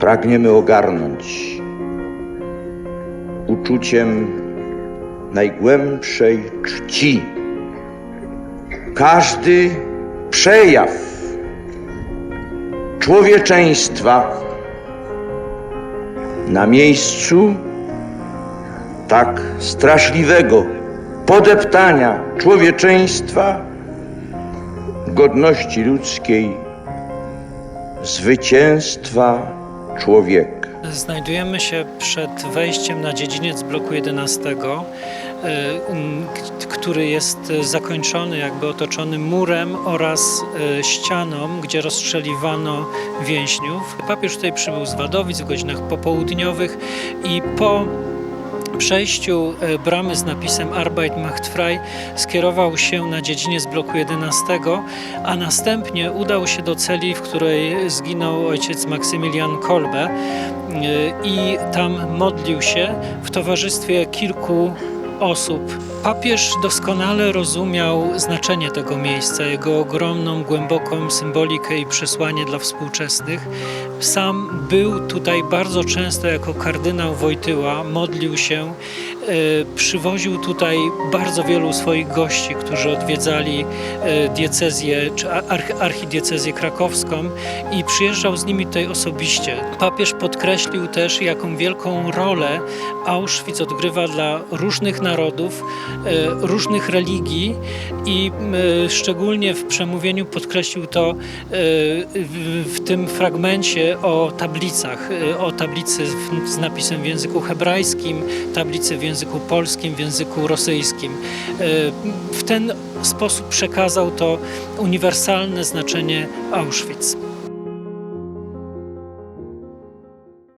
pragniemy ogarnąć uczuciem najgłębszej czci. Każdy przejaw człowieczeństwa na miejscu tak straszliwego podeptania człowieczeństwa, godności ludzkiej, zwycięstwa człowieka. Znajdujemy się przed wejściem na dziedziniec bloku 11, y, który jest zakończony, jakby otoczony murem oraz y, ścianą, gdzie rozstrzeliwano więźniów. Papież tutaj przybył z Wadowic w godzinach popołudniowych i po przejściu e, bramy z napisem Arbeit macht frei skierował się na dziedziniec bloku 11, a następnie udał się do celi, w której zginął ojciec Maksymilian Kolbe e, i tam modlił się w towarzystwie kilku osób. Papież doskonale rozumiał znaczenie tego miejsca, jego ogromną, głęboką symbolikę i przesłanie dla współczesnych. Sam był tutaj bardzo często jako kardynał Wojtyła, modlił się, przywoził tutaj bardzo wielu swoich gości, którzy odwiedzali e, diecezję czy arch- archidiecezję krakowską i przyjeżdżał z nimi tutaj osobiście. Papież podkreślił też, jaką wielką rolę Auschwitz odgrywa dla różnych narodów, e, różnych religii i e, szczególnie w przemówieniu podkreślił to e, w, tym fragmencie o tablicach, e, o tablicy z napisem w języku hebrajskim, tablicy w języku polskim, w języku rosyjskim. E, W ten sposób przekazał to uniwersalne znaczenie Auschwitz.